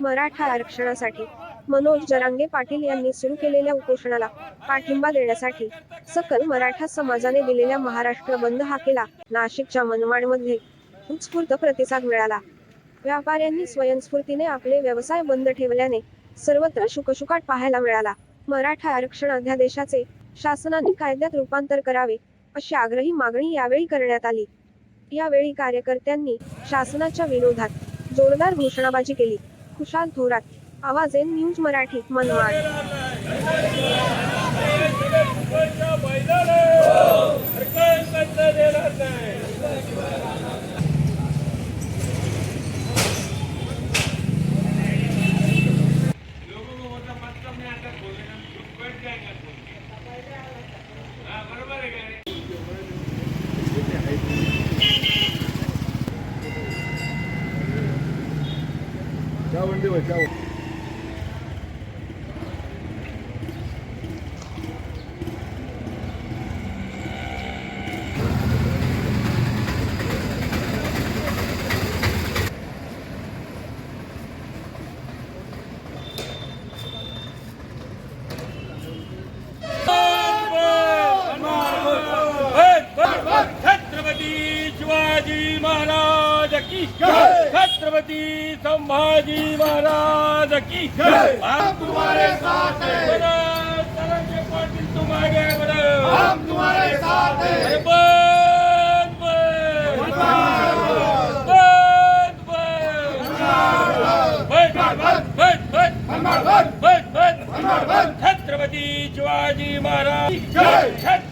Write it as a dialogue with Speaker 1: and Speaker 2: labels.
Speaker 1: मराठा आरक्षणासाठी मनोज जरांगे पाटील यांनी सुरू केलेल्या उपोषणाला पाठिंबा देण्यासाठी सकल मराठा समाजाने दिलेल्या महाराष्ट्र बंद हा केला. नाशिकच्या मनमाडमध्ये उत्स्फूर्त प्रतिसाद मिळाला. व्यापाऱ्यांनी स्वयंस्फूर्तीने आपले व्यवसाय बंद ठेवल्याने सर्वत्र शुकशुकाट पाहायला मिळाला. मराठा आरक्षण अध्यादेशाचे शासनाने कायद्यात रूपांतर करावे अशी आग्रही मागणी यावेळी करण्यात आली. यावेळी कार्यकर्त्यांनी शासनाच्या विरोधात जोरदार घोषणाबाजी केली. Khushal Thorat. Awaaz N news Marathi Manmad.
Speaker 2: That one
Speaker 3: do it. Shivaji Maharaj
Speaker 2: Chhatrapati Chhatrapati Sambhaji Maharaj की हम तुम्हारे साथ पाटिल तुम हम तुम्हारे साथ छत्रपति शिवाजी महाराज